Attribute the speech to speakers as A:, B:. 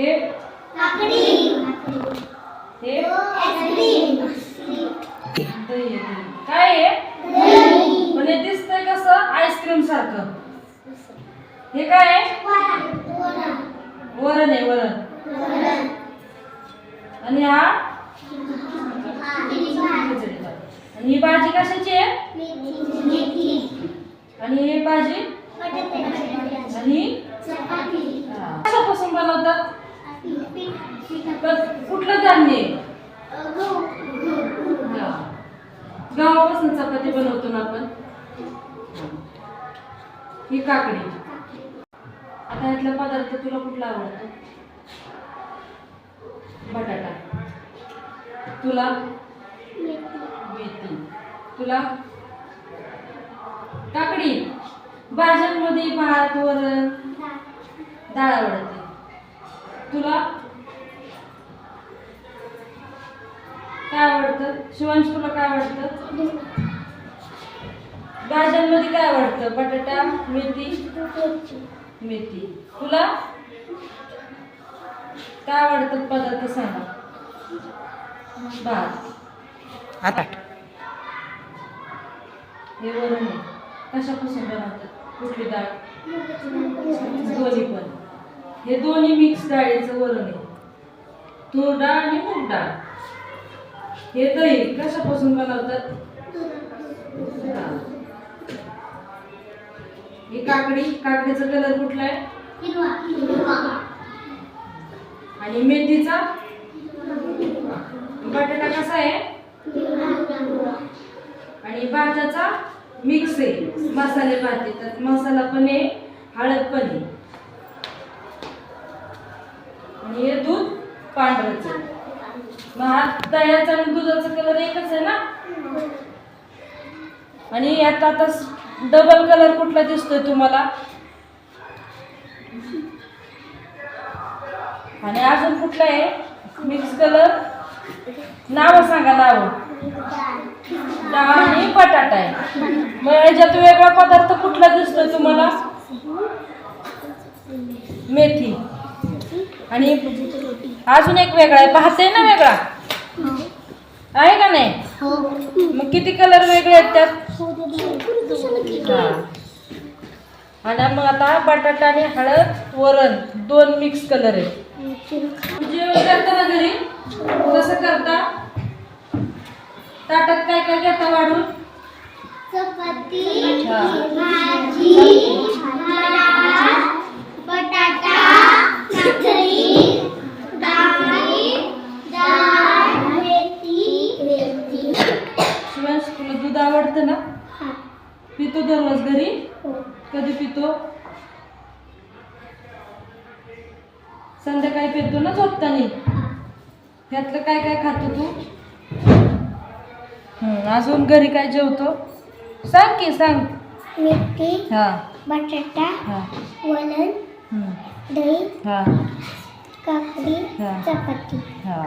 A: हे
B: लाकडी
A: हे दही काय आहे म्हणजे हे दिसतंय कसं? आईस्क्रीम सारखं. हे काय आहे? वरण आहे वरण. आणि हा? आणि ही भाजी कशाची आहे? आणि ही भाजी? आणि? कसं कशापासून बनवतात? कुठलं धान्य आहे? हा. गव्हापासून चपाती बनवतो ना आपण. ही काकडी. आता ह्यातला पदार्थ तुला कुठला आवडतो? बटाटा. तुला? मेथी. तुला? काकडी. भाज्यांमध्ये भात वरण. डाळ आवडते. तुला? आवडतं शिवांश तुला काय आवडतं भाज्यांमध्ये काय आवडतं बटाटा मेथी? मेथी. तुला? काय आवडतं पदार्थ सांगा. भात.
C: आता.
A: हे वरण आहे. कशापासून बनवतात? कुठली डाळ? दोन्ही पण. हे दोन्ही मिक्स डाळीचं वरण आहे. तूर डाळ आणि मूग डाळ. हे दही कशापासून बनवतात? हा. काकडी काकडीचा कलर कुठला आहे? आणि मेथीचा? बटाटा कसा आहे? आणि भाताचा? मिक्स आहे. मसाले भात त्यात मसाला पण आहे हळद पण आहे. आणि हे दूध पांढरच आहे. मग दह्याचा आणि दुधाचा कलर एकच आहे ना? आणि यात आता डबल कलर कुठला दिसतोय तुम्हाला? आणि अजून कुठला आहे? मिक्स कलर नाव सांगा नाव. डाळ आणि बटाटा आहे. मग याच्यात वेगळा पदार्थ कुठला दिसतोय तुम्हाला? मेथी. आणि अजून एक वेगळा आहे. आहे ना वेगळा? आहे का नाही? मग किती कलर वेगळे आहेत त्यात? हा. आणि मग आता बटाटा आणि हळद वरण दोन मिक्स कलर आहेत. जेवण करता ना घरी? कसं करता? ताटात काय काय घेता वाढून?
B: चपाती
A: हा.
B: भाजी भात बटाटा भाकरी डाळी डाळ मेथी मेथी
A: शिवांश तुला दूध आवडतं ना पितो दररोज घरी? कधी पितो? संध्याकाळी पितो ना झोपतानी? ह्यातलं काय काय खातो तू? अजून घरी काय जेवतो? सांग की सांग.
B: मेथी
A: हा.
B: बटाटा
A: हा. हम्म,
B: दही
A: हा.
B: काकडी
A: हा.
B: चपाती.
A: हा.